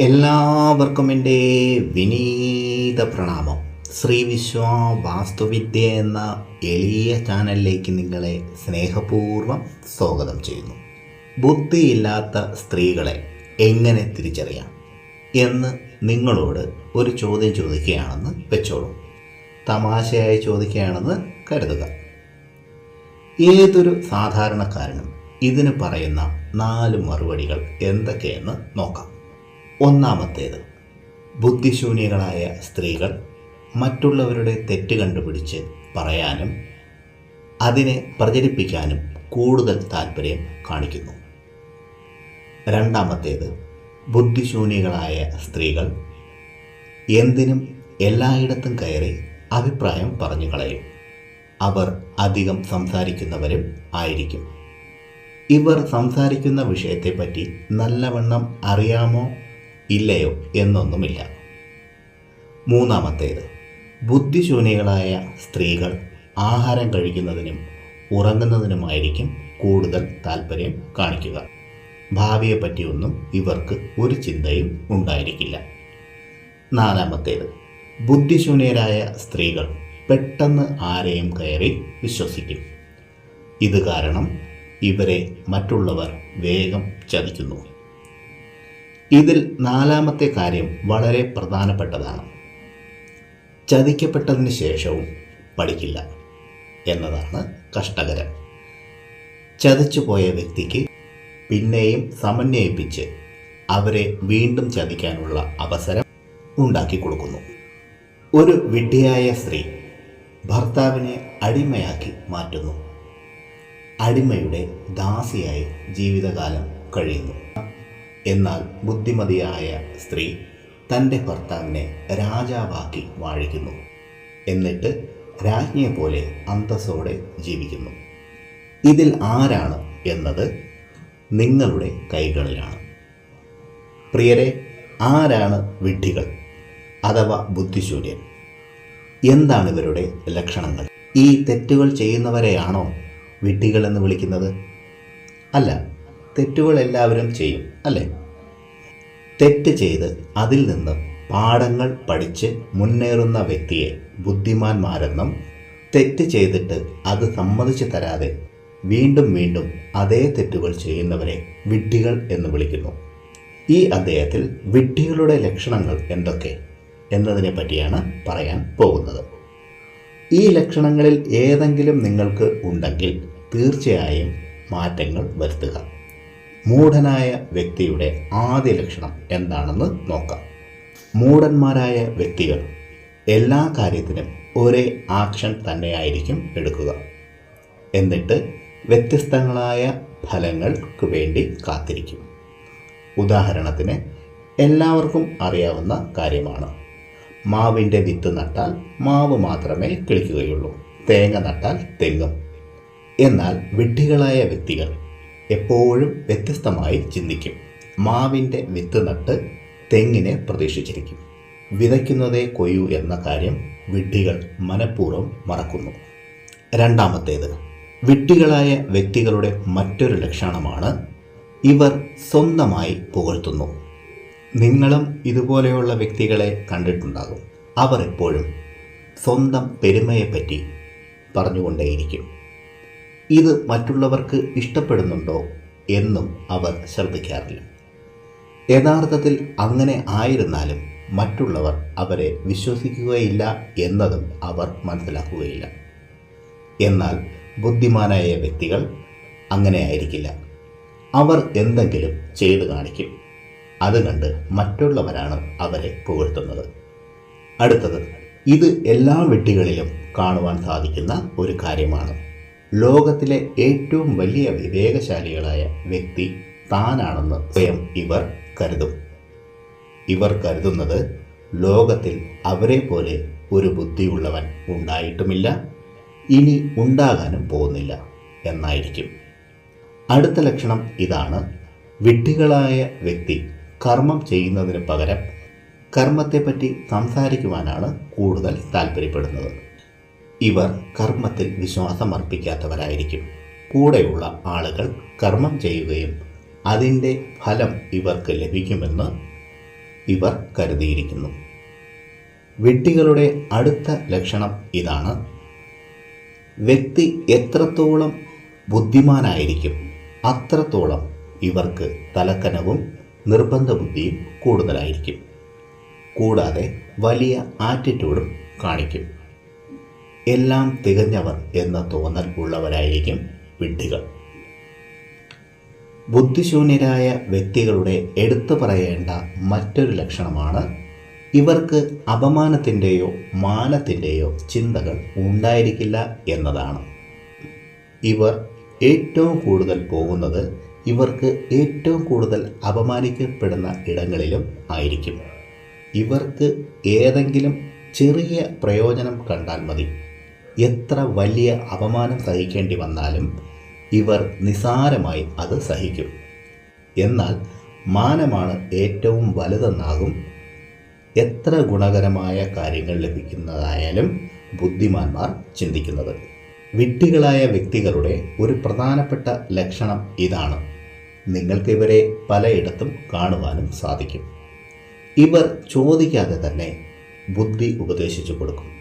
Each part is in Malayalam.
എല്ലാവർക്കും എന്റെ വിനീത പ്രണാമം. ശ്രീ വിശ്വ വാസ്തുവിദ്യ എന്ന എളിയ ചാനലിലേക്ക് നിങ്ങളെ സ്നേഹപൂർവം സ്വാഗതം ചെയ്യുന്നു. ബുദ്ധിയില്ലാത്ത സ്ത്രീകളെ എങ്ങനെ തിരിച്ചറിയാം? എന്ന് നിങ്ങളോട് ഒരു ചോദ്യം ചോദിക്കുകയാണെന്ന് വെച്ചോളൂ. തമാശയായി ചോദിക്കുകയാണെന്ന് കരുതുക. ഏതൊരു സാധാരണക്കാരനും ഇതിന് പറയുന്ന നാല് മറുപടികൾ എന്തൊക്കെയെന്ന് നോക്കാം. ഒന്നാമത്തേത് ബുദ്ധിശൂന്യകളായ സ്ത്രീകൾ മറ്റുള്ളവരുടെ തെറ്റ് കണ്ടുപിടിച്ച് പറയാനും അതിനെ പ്രചരിപ്പിക്കാനും കൂടുതൽ താല്പര്യം കാണിക്കുന്നു. രണ്ടാമത്തേത് ബുദ്ധിശൂന്യകളായ സ്ത്രീകൾ എന്തിനും എല്ലായിടത്തും കയറി അഭിപ്രായം പറഞ്ഞു കളയും. അവർ അധികം സംസാരിക്കുന്നവരും ആയിരിക്കും. ഇവർ സംസാരിക്കുന്ന വിഷയത്തെപ്പറ്റി നല്ലവണ്ണം അറിയാമോ ഇല്ലയോ എന്നൊന്നുമില്ല. മൂന്നാമത്തേത് ബുദ്ധിശൂന്യകളായ സ്ത്രീകൾ ആഹാരം കഴിക്കുന്നതിനും ഉറങ്ങുന്നതിനുമായിരിക്കും കൂടുതൽ താല്പര്യം കാണിക്കുക. ഭാവിയെപ്പറ്റിയൊന്നും ഇവർക്ക് ഒരു ചിന്തയും ഉണ്ടായിരിക്കില്ല. നാലാമത്തേത് ബുദ്ധിശൂന്യരായ സ്ത്രീകൾ പെട്ടെന്ന് ആരെയും കയറി വിശ്വസിക്കും. ഇത് കാരണം ഇവരെ മറ്റുള്ളവർ വേഗം ചതിക്കുന്നു. ഇതിൽ നാലാമത്തെ കാര്യം വളരെ പ്രധാനപ്പെട്ടതാണ്. ചതിക്കപ്പെട്ടതിന് ശേഷവും പഠിക്കില്ല എന്നതാണ് കഷ്ടകരം. ചതിച്ചു പോയ വ്യക്തിക്ക് പിന്നെയും സമന്വയിപ്പിച്ച് അവരെ വീണ്ടും ചതിക്കാനുള്ള അവസരം ഉണ്ടാക്കി കൊടുക്കുന്നു. ഒരു വിഡ്ഢിയായ സ്ത്രീ ഭർത്താവിനെ അടിമയാക്കി മാറ്റുന്നു. അടിമയുടെ ദാസിയായി ജീവിതകാലം കഴിയുന്നു. എന്നാൽ ബുദ്ധിമതിയായ സ്ത്രീ തന്റെ ഭർത്താവിനെ രാജാവാക്കി വാഴിക്കുന്നു. എന്നിട്ട് രാജ്ഞിയെ പോലെ അന്തസ്സോടെ ജീവിക്കുന്നു. ഇതിൽ ആരാണ് എന്നത് നിങ്ങളുടെ കൈകളിലാണ്. പ്രിയരെ ആരാണ് വിഡ്ഢികൾ അഥവാ ബുദ്ധിശൂന്യൻ എന്താണ് ഇവരുടെ ലക്ഷണങ്ങൾ? ഈ തെറ്റുകൾ ചെയ്യുന്നവരെയാണോ വിഡ്ഢികൾ എന്ന് വിളിക്കുന്നത്? അല്ല തെറ്റുകൾ എല്ലാവരും ചെയ്യും അല്ലേ? തെറ്റ് ചെയ്ത് അതിൽ നിന്ന് പാഠങ്ങൾ പഠിച്ച് മുന്നേറുന്ന വ്യക്തിയെ ബുദ്ധിമാന്മാരെന്നും തെറ്റ് ചെയ്തിട്ട് അത് സമ്മതിച്ചു തരാതെ വീണ്ടും വീണ്ടും അതേ തെറ്റുകൾ ചെയ്യുന്നവരെ വിഡ്ഢികൾ എന്ന് വിളിക്കുന്നു. ഈ അദ്ദേഹത്തിൽ വിഡ്ഢികളുടെ ലക്ഷണങ്ങൾ എന്തൊക്കെ എന്നതിനെ പറ്റിയാണ് പറയാൻ പോകുന്നത്. ഈ ലക്ഷണങ്ങളിൽ ഏതെങ്കിലും നിങ്ങൾക്ക് ഉണ്ടെങ്കിൽ തീർച്ചയായും മാറ്റങ്ങൾ വരുത്തുക. മൂഢനായ വ്യക്തിയുടെ ആദ്യ ലക്ഷണം എന്താണെന്ന് നോക്കാം. മൂഢന്മാരായ വ്യക്തികൾ എല്ലാ കാര്യത്തിനും ഒരേ ആക്ഷൻ തന്നെയായിരിക്കും എടുക്കുക. എന്നിട്ട് വ്യത്യസ്തങ്ങളായ ഫലങ്ങൾക്ക് വേണ്ടി കാത്തിരിക്കും. ഉദാഹരണത്തിന് എല്ലാവർക്കും അറിയാവുന്ന കാര്യമാണ്. മാവിന്റെ വിത്ത് നട്ടാൽ മാവ് മാത്രമേ കിളിക്കുകയുള്ളൂ. തേങ്ങ നട്ടാൽ തെങ്ങും. എന്നാൽ വിഡ്ഢികളായ വ്യക്തികൾ എപ്പോഴും വ്യത്യസ്തമായി ചിന്തിക്കും. മാവിന്റെ വിത്ത് നട്ട് തെങ്ങിനെ പ്രതീക്ഷിച്ചിരിക്കും. വിതയ്ക്കുന്നതേ കൊയ്യൂ എന്ന കാര്യം വിഡ്ഢികൾ മനഃപൂർവം മറക്കുന്നു. രണ്ടാമത്തേത് വിഡ്ഢികളായ വ്യക്തികളുടെ മറ്റൊരു ലക്ഷണമാണ് ഇവർ സ്വന്തമായി പുകഴ്ത്തുന്നു. നിങ്ങളും ഇതുപോലെയുള്ള വ്യക്തികളെ കണ്ടിട്ടുണ്ടാകും. അവർ എപ്പോഴും സ്വന്തം പെരുമയെപ്പറ്റി പറഞ്ഞുകൊണ്ടേയിരിക്കും. ഇത് മറ്റുള്ളവർക്ക് ഇഷ്ടപ്പെടുന്നുണ്ടോ എന്നും അവർ ശ്രദ്ധിക്കാറില്ല. യഥാർത്ഥത്തിൽ അങ്ങനെ ആയിരുന്നാലും മറ്റുള്ളവർ അവരെ വിശ്വസിക്കുകയില്ല എന്നതും അവർ മനസ്സിലാക്കുകയില്ല. എന്നാൽ ബുദ്ധിമാനായ വ്യക്തികൾ അങ്ങനെ ആയിരിക്കില്ല. അവർ എന്തെങ്കിലും ചെയ്തു കാണിക്കും. അത് കണ്ട് മറ്റുള്ളവരാണ് അവരെ പുകഴ്ത്തുന്നത്. അടുത്തത് ഇത് എല്ലാ വെട്ടികളിലും കാണുവാൻ സാധിക്കുന്ന ഒരു കാര്യമാണ്. ലോകത്തിലെ ഏറ്റവും വലിയ വിവേകശാലികളായ വ്യക്തി താനാണെന്ന് സ്വയം ഇവർ കരുതും. ഇവർ കരുതുന്നത് ലോകത്തിൽ അവരെ പോലെ ഒരു ബുദ്ധിയുള്ളവൻ ഉണ്ടായിട്ടുമില്ല ഇനി ഉണ്ടാകാനും പോകുന്നില്ല എന്നായിരിക്കും. അടുത്ത ലക്ഷണം ഇതാണ് വിഡ്ഢികളായ വ്യക്തി കർമ്മം ചെയ്യുന്നതിന് പകരം കർമ്മത്തെപ്പറ്റി സംസാരിക്കുവാനാണ് കൂടുതൽ താല്പര്യപ്പെടുന്നത് ഇവർ കർമ്മത്തിൽ വിശ്വാസമർപ്പിക്കാത്തവരായിരിക്കും. കൂടെയുള്ള ആളുകൾ കർമ്മം ചെയ്യുകയും അതിന്റെ ഫലം ഇവർക്ക് ലഭിക്കുമെന്ന് ഇവർ കരുതിയിരിക്കുന്നു. വിഡ്ഢികളുടെ അടുത്ത ലക്ഷണം ഇതാണ്. വ്യക്തി എത്രത്തോളം ബുദ്ധിമാനായിരിക്കും അത്രത്തോളം ഇവർക്ക് തലക്കനവും നിർബന്ധ ബുദ്ധിയും കൂടുതലായിരിക്കും. കൂടാതെ വലിയ ആറ്റിറ്റ്യൂഡും കാണിക്കും. എല്ലാം തികഞ്ഞവർ എന്ന തോന്നൽ ഉള്ളവരായിരിക്കും വിഡ്ഢികൾ. ബുദ്ധിശൂന്യരായ വ്യക്തികളുടെ എടുത്തു പറയേണ്ട മറ്റൊരു ലക്ഷണമാണ് ഇവർക്ക് അപമാനത്തിന്റെയോ മാനത്തിന്റെയോ ചിന്തകൾ ഉണ്ടായിരിക്കില്ല എന്നതാണ്. ഇവർ ഏറ്റവും കൂടുതൽ പോകുന്നത് ഇവർക്ക് ഏറ്റവും കൂടുതൽ അപമാനിക്കപ്പെടുന്ന ഇടങ്ങളിലും ആയിരിക്കും. ഇവർക്ക് ഏതെങ്കിലും ചെറിയ പ്രയോജനം കണ്ടാൽ മതി. എത്ര വലിയ അപമാനം സഹിക്കേണ്ടി വന്നാലും ഇവർ നിസാരമായി അത് സഹിക്കും. എന്നാൽ മാനമാണ് ഏറ്റവും വലുതെന്നാകും എത്ര ഗുണകരമായ കാര്യങ്ങൾ ലഭിക്കുന്നതായാലും ബുദ്ധിമാന്മാർ ചിന്തിക്കുന്നത്. വിഡ്ഢികളായ വ്യക്തികളുടെ ഒരു പ്രധാനപ്പെട്ട ലക്ഷണം ഇതാണ്. നിങ്ങൾക്ക് ഇവരെ പലയിടത്തും കാണുവാനും സാധിക്കും. ഇവർ ചോദിക്കാതെ തന്നെ ബുദ്ധി ഉപദേശിച്ചു കൊടുക്കും.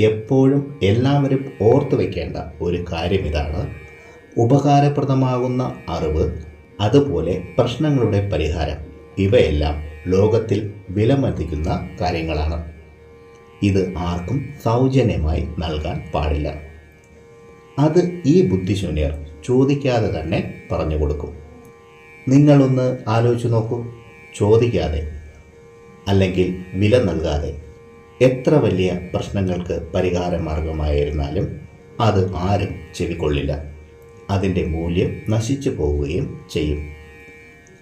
എപ്പോഴും എല്ലാവരും ഓർത്തു വയ്ക്കേണ്ട ഒരു കാര്യം ഇതാണ്. ഉപകാരപ്രദമാകുന്ന അറിവ് അതുപോലെ പ്രശ്നങ്ങളുടെ പരിഹാരം ഇവയെല്ലാം ലോകത്തിൽ വിലമതിക്കുന്ന കാര്യങ്ങളാണ്. ഇത് ആർക്കും സൗജന്യമായി നൽകാൻ പാടില്ല. അത് ഈ ബുദ്ധിശൂന്യർ ചോദിക്കാതെ തന്നെ പറഞ്ഞു കൊടുക്കും. നിങ്ങളൊന്ന് ആലോചിച്ച് നോക്കൂ. ചോദിക്കാതെ അല്ലെങ്കിൽ വില നൽകാതെ എത്ര വലിയ പ്രശ്നങ്ങൾക്ക് പരിഹാര മാർഗമായിരുന്നാലും അത് ആരും ചെവിക്കൊള്ളില്ല. അതിന്റെ മൂല്യം നശിച്ചു പോവുകയും ചെയ്യും.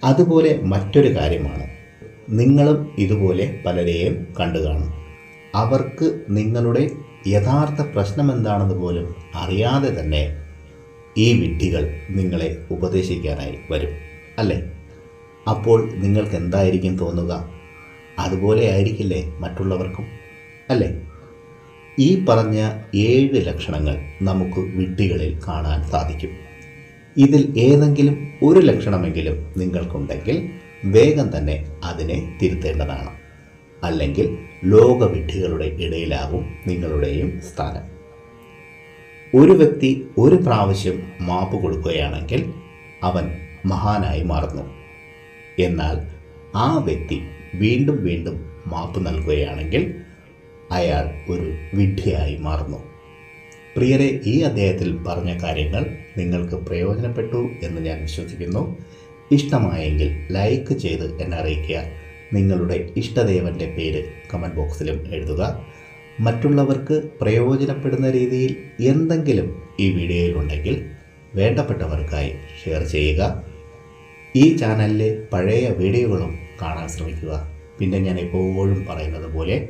അതുപോലെ മറ്റൊരു കാര്യമാണ്. നിങ്ങളും ഇതുപോലെ പലരെയും കണ്ടു കാണും. അവർക്ക് നിങ്ങളുടെ യഥാർത്ഥ പ്രശ്നം എന്താണെന്ന് പോലും അറിയാതെ തന്നെ ഈ വിഡ്ഢികൾ നിങ്ങളെ ഉപദേശിക്കാനായി വരും അല്ലേ? അപ്പോൾ നിങ്ങൾക്ക് എന്തായിരിക്കും തോന്നുക? അതുപോലെ ആയിരിക്കില്ലേ മറ്റുള്ളവർക്കും? അല്ലേ? ഈ പറഞ്ഞ ഏഴ് ലക്ഷണങ്ങൾ നമുക്ക് വിഡ്ഢികളിൽ കാണാൻ സാധിക്കും. ഇതിൽ ഏതെങ്കിലും ഒരു ലക്ഷണമെങ്കിലും നിങ്ങൾക്കുണ്ടെങ്കിൽ വേഗം തന്നെ അതിനെ തിരുത്തേണ്ടതാണ്. അല്ലെങ്കിൽ ലോകവിഡ്ഢികളുടെ ഇടയിലാകും നിങ്ങളുടെയും സ്ഥാനം. ഒരു വ്യക്തി ഒരു പ്രാവശ്യം മാപ്പ് കൊടുക്കുകയാണെങ്കിൽ അവൻ മഹാനായി മാറുന്നു. എന്നാൽ ആ വ്യക്തി വീണ്ടും വീണ്ടും മാപ്പ് നൽകുകയാണെങ്കിൽ അയാൾ ഒരു വിഡ്ഢിയായി മാറുന്നു. പ്രിയരെ ഈ അദ്ദേഹത്തിൽ പറഞ്ഞ കാര്യങ്ങൾ നിങ്ങൾക്ക് പ്രയോജനപ്പെട്ടു എന്ന് ഞാൻ വിശ്വസിക്കുന്നു. ഇഷ്ടമായെങ്കിൽ ലൈക്ക് ചെയ്ത് എന്നെ അറിയിക്കുക. നിങ്ങളുടെ ഇഷ്ടദേവന്റെ പേര് കമന്റ് ബോക്സിലും എഴുതുക. മറ്റുള്ളവർക്ക് പ്രയോജനപ്പെടുന്ന രീതിയിൽ എന്തെങ്കിലും ഈ വീഡിയോയിലുണ്ടെങ്കിൽ വേണ്ടപ്പെട്ടവർക്കായി ഷെയർ ചെയ്യുക. ഈ ചാനലിലെ പഴയ വീഡിയോകളും കാണാൻ ശ്രമിക്കുക. പിന്നെ ഞാൻ എപ്പോഴും പറയുന്നത് പോലെ